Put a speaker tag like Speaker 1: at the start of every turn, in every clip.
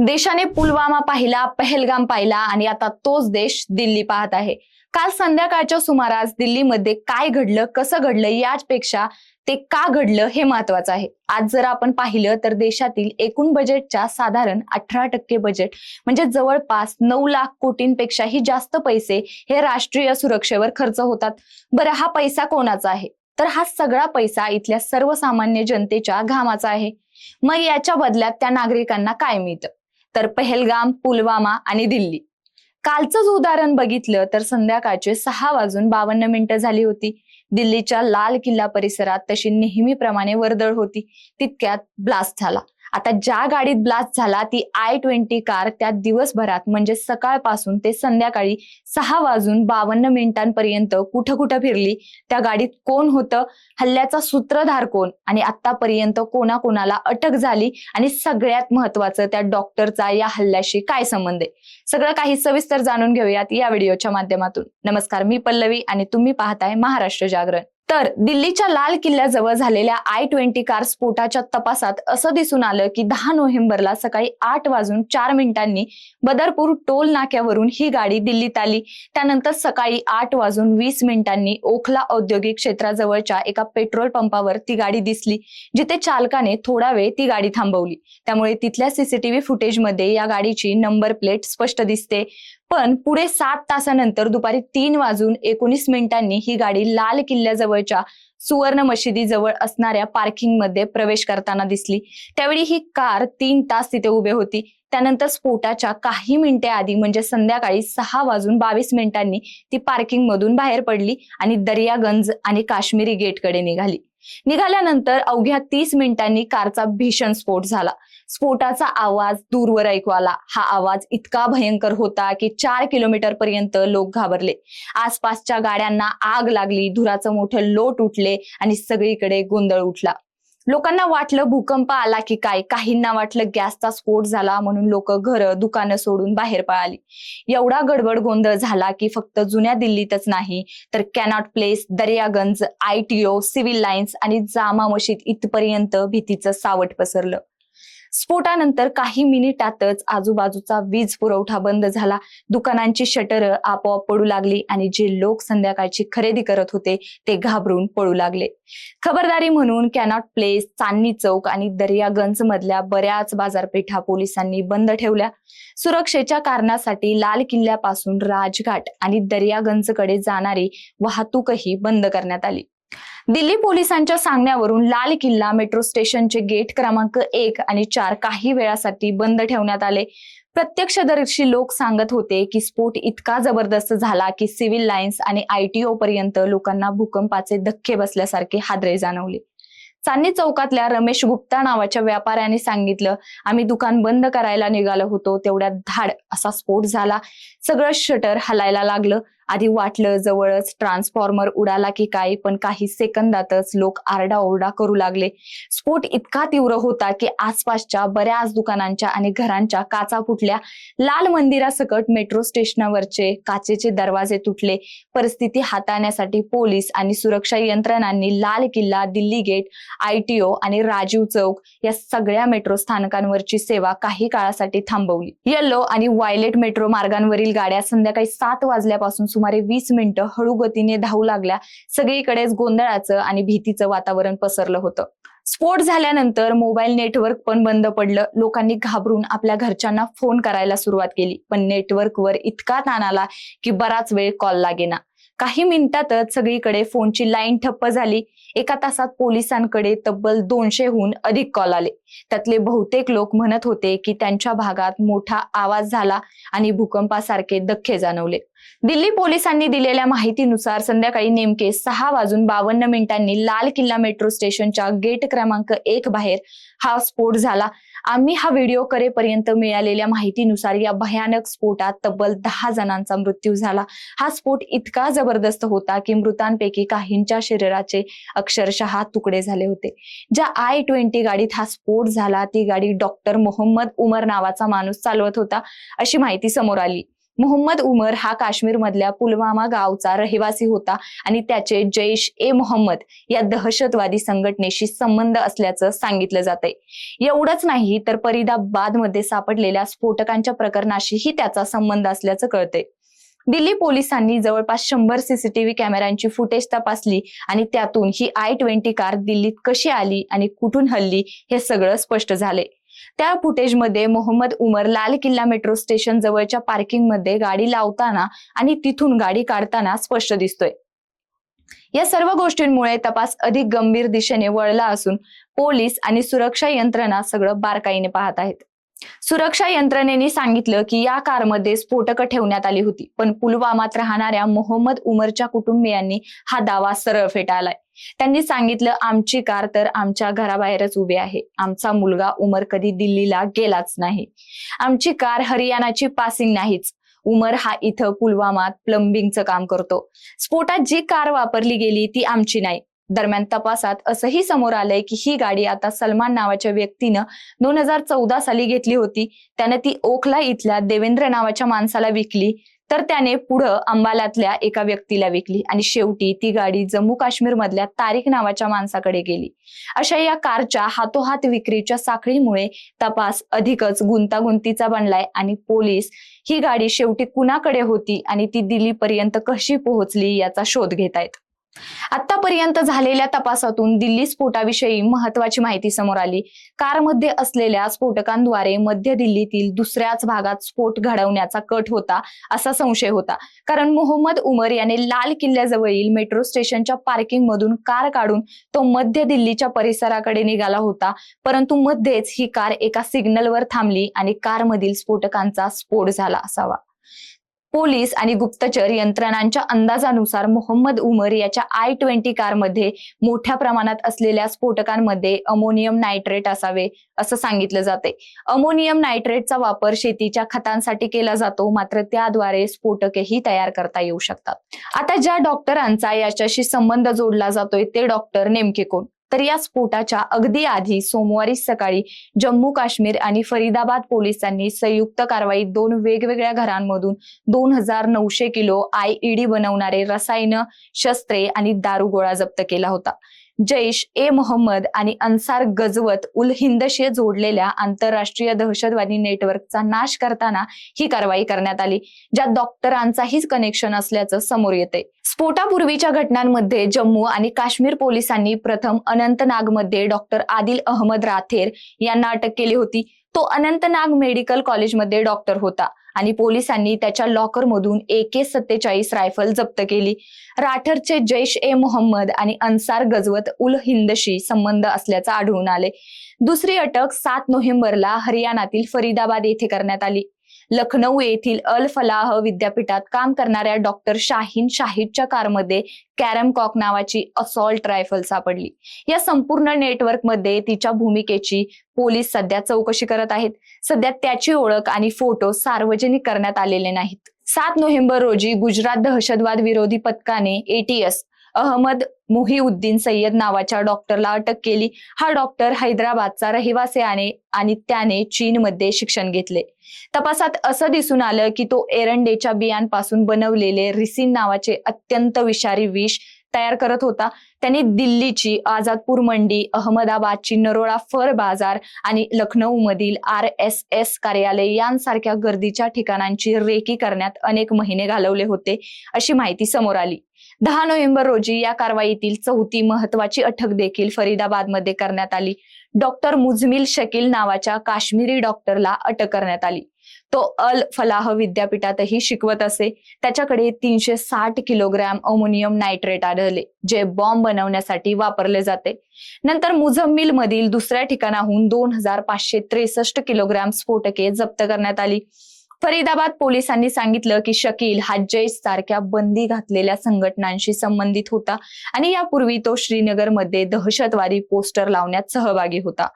Speaker 1: देशाने पुलवामा पाहिला पहलगाम पाहिला आणि आता तोच देश दिल्ली पाहत आहे. काल संध्याकाळच्या सुमारास दिल्लीमध्ये काय घडलं कसं घडलं यापेक्षा ते का घडलं हे महत्वाचं आहे. आज जर आपण पाहिलं तर देशातील एकूण बजेटच्या साधारण अठरा टक्के बजेट म्हणजे जवळपास नऊ लाख कोटींपेक्षाही जास्त पैसे हे राष्ट्रीय सुरक्षेवर खर्च होतात. बरं हा पैसा कोणाचा आहे? तर हा सगळा पैसा इथल्या सर्वसामान्य जनतेच्या घामाचा आहे. मग याच्या बदल्यात त्या नागरिकांना काय मिळतं? तर पहलगाम पुलवामा आणि दिल्ली. कालचंच उदाहरण बघितलं तर संध्याकाळचे सहा वाजून बावन्न मिनिटं झाली होती. दिल्लीच्या लाल किल्ला परिसरात तशी नेहमीप्रमाणे वर्दळ होती. तितक्यात ब्लास्ट झाला. आता ज्या गाडीत ब्लास्ट झाला ती आय ट्वेंटी कार त्या दिवसभरात म्हणजे सकाळपासून ते संध्याकाळी सहा वाजून बावन्न मिनिटांपर्यंत कुठं कुठं फिरली त्या गाडीत कोण होतं हल्ल्याचा सूत्रधार कोण आणि आतापर्यंत कोणाकोणाला अटक झाली आणि सगळ्यात महत्वाचं त्या डॉक्टरचा या हल्ल्याशी काय संबंध आहे? सगळं काही सविस्तर जाणून घेऊयात या व्हिडिओच्या माध्यमातून. नमस्कार मी पल्लवी आणि तुम्ही पाहताय महाराष्ट्र जागरण. तर दिल्लीच्या लाल किल्ल्याजवळ झालेल्या आय ट्वेंटी कार स्फोटाच्या तपासात असं दिसून आलं की दहा नोव्हेंबरला सकाळी आठ वाजून चार मिनिटांनी बदरपूर टोल नाक्यावरून ही गाडी दिल्लीत आली. त्यानंतर सकाळी आठ वाजून वीस मिनिटांनी ओखला औद्योगिक क्षेत्राजवळच्या एका पेट्रोल पंपावर ती गाडी दिसली जिथे चालकाने थोडा वेळ ती गाडी थांबवली. त्यामुळे तिथल्या सीसीटीव्ही फुटेजमध्ये या गाडीची नंबर प्लेट स्पष्ट दिसते. पण पुढे सात तासानंतर दुपारी तीन वाजून एकोणीस मिनिटांनी ही गाडी लाल किल्ल्याजवळच्या सुवर्ण मशिदीजवळ असणाऱ्या पार्किंगमध्ये प्रवेश करताना दिसली. त्यावेळी ही कार तीन तास तिथे उभे होती. त्यानंतर स्फोटाच्या काही मिनिटे आधी म्हणजे संध्याकाळी सहा वाजून बावीस मिनिटांनी ती पार्किंग मधून बाहेर पडली आणि दर्यागंज आणि काश्मीरी गेटकडे निघाली. निघाल्यानंतर अवघ्या तीस मिनिटांनी कारचा भीषण स्फोट झाला. स्फोटाचा आवाज दूरवर ऐकू आला. हा आवाज इतका भयंकर होता की चार किलोमीटर पर्यंत लोक घाबरले. आसपासच्या गाड्यांना आग लागली धुराचं मोठं लोट उठले आणि सगळीकडे गोंधळ उठला. लोकांना वाटलं भूकंप आला की काय? काहींना वाटलं गॅसचा स्फोट झाला म्हणून लोक घरं दुकानं सोडून बाहेर पळाली. एवढा गडबड गोंधळ झाला की फक्त जुन्या दिल्लीतच नाही तर Connaught Place Daryaganj ITO Civil Lines आणि जामा मशीद इथपर्यंत भीतीचं सावट पसरलं. स्फोटानंतर काही मिनिटातच आजूबाजूचा वीज पुरवठा बंद झाला. दुकानांची शटर आपोआप पडू लागली आणि जे लोक संध्याकाळची खरेदी करत होते ते घाबरून पळू लागले. खबरदारी म्हणून कॅनॉट प्लेस चांदणी चौक आणि दर्यागंज मधल्या बऱ्याच बाजारपेठा पोलिसांनी बंद ठेवल्या. सुरक्षेच्या कारणासाठी लाल किल्ल्यापासून राजघाट आणि दर्यागंजकडे जाणारी वाहतूकही बंद करण्यात आली. दिल्ली पोलिसांच्या सांगण्यावरून लाल किल्ला मेट्रो स्टेशनचे गेट क्रमांक एक आणि चार काही वेळासाठी बंद ठेवण्यात आले. प्रत्यक्षदर्शी लोक सांगत होते की स्फोट इतका जबरदस्त झाला की सिव्हिल लाईन्स आणि आयटीओ पर्यंत लोकांना भूकंपाचे धक्के बसल्यासारखे हादरे जाणवले. चांदणी चौकातल्या रमेश गुप्ता नावाच्या व्यापाऱ्याने सांगितलं आम्ही दुकान बंद करायला निघालो होतो तेवढ्यात धाड असा स्फोट झाला. सगळं शटर हलायला लागलं. आधी वाटलं जवळच ट्रान्सफॉर्मर उडाला की काय पण काही सेकंदातच लोक आरडाओरडा करू लागले. स्फोट इतका तीव्र होता की आसपासच्या बऱ्याच दुकानांच्या आणि घरांच्या काचा फुटल्या. लाल मंदिरासकट मेट्रो स्टेशनवरचे काचेचे दरवाजे तुटले. परिस्थिती हाताळण्यासाठी पोलीस आणि सुरक्षा यंत्रणांनी लाल किल्ला दिल्ली गेट आयटीओ आणि राजीव चौक या सगळ्या मेट्रो स्थानकांवरची सेवा काही काळासाठी थांबवली. येलो आणि वायलेट मेट्रो मार्गांवरील गाड्या संध्याकाळी सात वाजल्यापासून सुमारे वीस मिनिटं हळू गतीने धावू लागल्या. सगळीकडेच गोंधळाचं आणि भीतीचं वातावरण पसरलं होतं. स्फोट झाल्यानंतर मोबाईल नेटवर्क पण बंद पडलं. लोकांनी घाबरून आपल्या घरच्यांना फोन करायला सुरुवात केली. पण नेटवर्कवर इतका ताण आला की बराच वेळ कॉल लागेना. काही मिनिटातच सगळीकडे फोनची लाईन ठप्प झाली. एका तासात पोलिसांकडे तब्बल दोनशेहून अधिक कॉल आले. त्यातले बहुतेक लोक म्हणत होते की त्यांच्या भागात मोठा आवाज झाला आणि भूकंपासारखे धक्के जाणवले. दिल्ली पोलिसांनी दिलेल्या माहितीनुसार संध्याकाळी नेमके सहा वाजून बावन्न मिनिटांनी लाल किल्ला मेट्रो स्टेशनच्या गेट क्रमांक एक बाहेर हा स्फोट झाला. आम्ही हा व्हिडिओ करेपर्यंत मिळालेल्या माहितीनुसार या भयानक स्फोटात तब्बल दहा जणांचा मृत्यू झाला. हा स्फोट इतका जबरदस्त होता की मृतांपैकी काहींच्या शरीराचे अक्षरशः तुकडे झाले होते. ज्या आय ट्वेंटी गाडीत हा स्फोट झाला ती गाडी डॉक्टर मोहम्मद उमर नावाचा माणूस चालवत होता अशी माहिती समोर आली. मोहम्मद उमर हा काश्मीरमधल्या पुलवामा गावचा रहिवासी होता आणि त्याचे जैश ए मोहम्मद या दहशतवादी संघटनेशी संबंध असल्याचं सांगितलं जातंय. एवढंच नाही तर फरीदाबादमध्ये सापडलेल्या स्फोटकांच्या प्रकरणाशीही त्याचा संबंध असल्याचं कळतंय. दिल्ली पोलिसांनी जवळपास शंभर सीसीटीव्ही कॅमेऱ्यांची फुटेज तपासली आणि त्यातून ही आय ट्वेंटी कार दिल्लीत कशी आली आणि कुठून हल्ली हे सगळं स्पष्ट झाले त्या फुटेजमध्ये मोहम्मद उमर लाल किल्ला मेट्रो स्टेशन जवळच्या पार्किंगमध्ये गाडी लावताना आणि तिथून गाडी काढताना स्पष्ट दिसतोय. या सर्व गोष्टींमुळे तपास अधिक गंभीर दिशेने वळला असून पोलीस आणि सुरक्षा यंत्रणा सगळं बारकाईने पाहत आहेत. सुरक्षा यंत्रणेने सांगितलं की या कारमध्ये स्फोटकं ठेवण्यात आली होती पण पुलवामात राहणाऱ्या मोहम्मद उमरच्या कुटुंबियांनी हा दावा सरळ फेटाळलाय. त्यांनी सांगितलं आमची कार तर आमच्या घराबाहेरच उभी आहे. आमचा मुलगा उमर कधी दिल्लीला गेलाच नाही. आमची कार हरियाणाची पासिंग नाहीच. उमर हा इथं पुलवामात प्लंबिंगचं काम करतो. स्फोटात जी कार वापरली गेली ती आमची नाही. दरम्यान तपासात असंही समोर आलंय की ही गाडी आता सलमान नावाच्या व्यक्तीनं दोन हजार चौदा साली घेतली होती. त्याने ती ओखला इथल्या देवेंद्र नावाच्या माणसाला विकली. तर त्याने पुढं अंबालातल्या एका व्यक्तीला विकली आणि शेवटी ती गाडी जम्मू काश्मीर मधल्या तारिक नावाच्या माणसाकडे गेली. अशा या कारच्या हातोहात विक्रीच्या साखळीमुळे तपास अधिकच गुंतागुंतीचा बनलाय आणि पोलीस ही गाडी शेवटी कुणाकडे होती आणि ती दिल्लीपर्यंत कशी पोहोचली याचा शोध घेत आहेत आतापर्यंत झालेल्या तपासातून दिल्ली स्फोटाविषयी महत्वाची माहिती समोर आली. कारमध्ये असलेल्या स्फोटकांद्वारे मध्य दिल्लीतील दुसऱ्याच भागात स्फोट घडवण्याचा कट होता असा संशय होता. कारण मोहम्मद उमर याने लाल किल्ल्याजवळील मेट्रो स्टेशनच्या पार्किंग मधून कार काढून तो मध्य दिल्लीच्या परिसराकडे निघाला होता. परंतु मध्येच ही कार एका सिग्नलवर थांबली आणि कारमधील स्फोटकांचा स्फोट झाला असावा. पोलीस आणि गुप्तचर यंत्रणांच्या अंदाजानुसार मोहम्मद उमर याच्या आय ट्वेंटी कारमध्ये मोठ्या प्रमाणात असलेल्या स्फोटकांमध्ये अमोनियम नायट्रेट असावे असं सांगितलं जाते. अमोनियम नायट्रेटचा वापर शेतीच्या खतांसाठी केला जातो मात्र त्याद्वारे स्फोटकेही तयार करता येऊ शकतात. आता ज्या डॉक्टरांचा याच्याशी संबंध जोडला जातोय ते डॉक्टर नेमके कोण? तर या स्फोटाच्या अगदी आधी सोमवारी सकाळी जम्मू काश्मीर आणि फरीदाबाद पोलिसांनी संयुक्त कारवाईत दोन वेगवेगळ्या घरांमधून दोन हजार नऊशे किलो आयईडी बनवणारे रसायन शस्त्रे आणि दारुगोळा जप्त केला होता. जैश ए मोहम्मद आणि अन्सार गजवत उल हिंदशी जोडलेल्या आंतरराष्ट्रीय दहशतवादी नेटवर्कचा नाश करताना ही कारवाई करण्यात आली ज्यात डॉक्टरांचाहीच कनेक्शन असल्याचं समोर येते स्फोटापूर्वीच्या घटनांमध्ये जम्मू आणि काश्मीर पोलिसांनी प्रथम अनंतनागमध्ये डॉक्टर आदिल अहमद राथेर यांना अटक केली होती. तो अनंतनाग मेडिकल कॉलेजमध्ये डॉक्टर होता आणि पोलिसांनी त्याच्या लॉकरमधून ए के सत्तेचाळीस रायफल जप्त केली. राठरचे जैश ए मोहम्मद आणि अन्सार गजवत उल हिंदशी संबंध असल्याचं आढळून आले. दुसरी अटक सात नोव्हेंबरला हरियाणातील फरीदाबाद येथे करण्यात आली. लखनौ येथील अल फलाह विद्यापीठात काम करणाऱ्या डॉक्टर शाहीन शाहिदच्या कारमध्ये कॅरम कॉक नावाची असॉल्ट रायफल सापडली. या संपूर्ण नेटवर्कमध्ये तिच्या भूमिकेची पोलीस सध्या चौकशी करत आहेत. सध्या त्याची ओळख आणि फोटो सार्वजनिक करण्यात आलेले नाहीत. सात नोव्हेंबर रोजी गुजरात दहशतवाद विरोधी पथकाने एटीएस अहमद मुहिउद्दीन सय्यद नावाच्या डॉक्टरला अटक केली. हा डॉक्टर हैदराबादचा रहिवासी आहे आणि त्याने चीनमध्ये शिक्षण घेतले. तपासात असं दिसून आलं की तो एरंडेच्या बियांपासून बनवलेले रिसिन नावाचे अत्यंत विषारी विष तयार करत होता. त्यांनी दिल्लीची आझादपूर मंडी अहमदाबादची नरोळा फर बाजार आणि लखनौ मधील आर एस एस कार्यालय यांसारख्या गर्दीच्या ठिकाणांची रेकी करण्यात अनेक महिने घालवले होते अशी माहिती समोर आली. दहा नोव्हेंबर रोजी या कारवाईतील चौथी महत्वाची अटक देखील फरीदाबादमध्ये करण्यात आली. डॉक्टर मुजमिल शकील नावाच्या काश्मीरी डॉक्टरला अटक करण्यात आली. तो अल फलाह विद्यापीठातही शिकवत असे. त्याच्याकडे तीनशे साठ किलोग्रॅम अमोनियम नायट्रेट आढळले जे बॉम्ब बनवण्यासाठी वापरले जाते. नंतर मुझम्मिल मधील दुसऱ्या ठिकाणाहून दोन हजार पाचशे त्रेसष्ट किलोग्रॅम स्फोटके जप्त करण्यात आली. फरीदाबाद पोलिसांनी सांगितलं की शकील हा जैश सारख्या बंदी घातलेल्या संघटनांशी संबंधित होता. आणि यापूर्वी तो श्रीनगरमध्ये दहशतवादी पोस्टर लावण्यात सहभागी होता.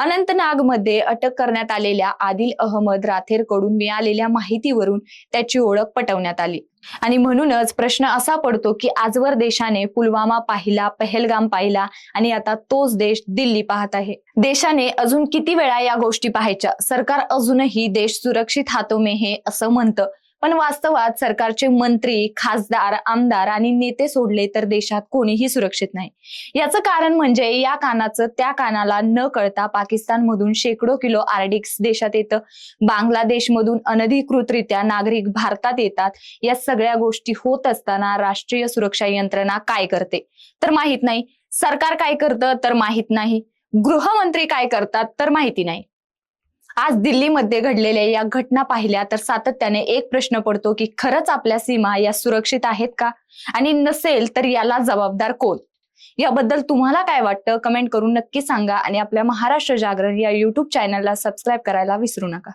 Speaker 1: अनंतनागमध्ये अटक करण्यात आलेल्या आदिल अहमद राथेरकडून मिळालेल्या माहितीवरून त्याची ओळख पटवण्यात आली. आणि म्हणूनच प्रश्न असा पडतो की आजवर देशाने पुलवामा पाहिला पहलगाम पाहिला आणि आता तोच देश दिल्ली पाहत आहे. देशाने अजून किती वेळा या गोष्टी पाहायच्या? सरकार अजूनही देश सुरक्षित हातो मे हे असं म्हणतं. पण वास्तवात सरकारचे मंत्री खासदार आमदार आणि नेते सोडले तर देशात कोणीही सुरक्षित नाही. याचं कारण म्हणजे या कानाचं त्या कानाला न कळता पाकिस्तानमधून शेकडो किलो आर्डिक्स देशात येतं. बांगलादेशमधून अनधिकृतरित्या नागरिक भारतात येतात. या सगळ्या गोष्टी होत असताना राष्ट्रीय सुरक्षा यंत्रणा काय करते? तर माहीत नाही. सरकार काय करतं? तर माहीत नाही. गृहमंत्री काय करतात? तर माहिती नाही. आज दिल्लीमध्ये घडलेल्या या घटना पाहिल्या तर सातत्याने एक प्रश्न पडतो की खरंच आपल्या सीमा या सुरक्षित आहेत का? आणि नसेल तर याला जबाबदार कोण? याबद्दल तुम्हाला काय वाटतं? कमेंट करून नक्की सांगा आणि आपल्या महाराष्ट्र जागरण या युट्यूब चॅनलला सबस्क्राईब करायला विसरू नका.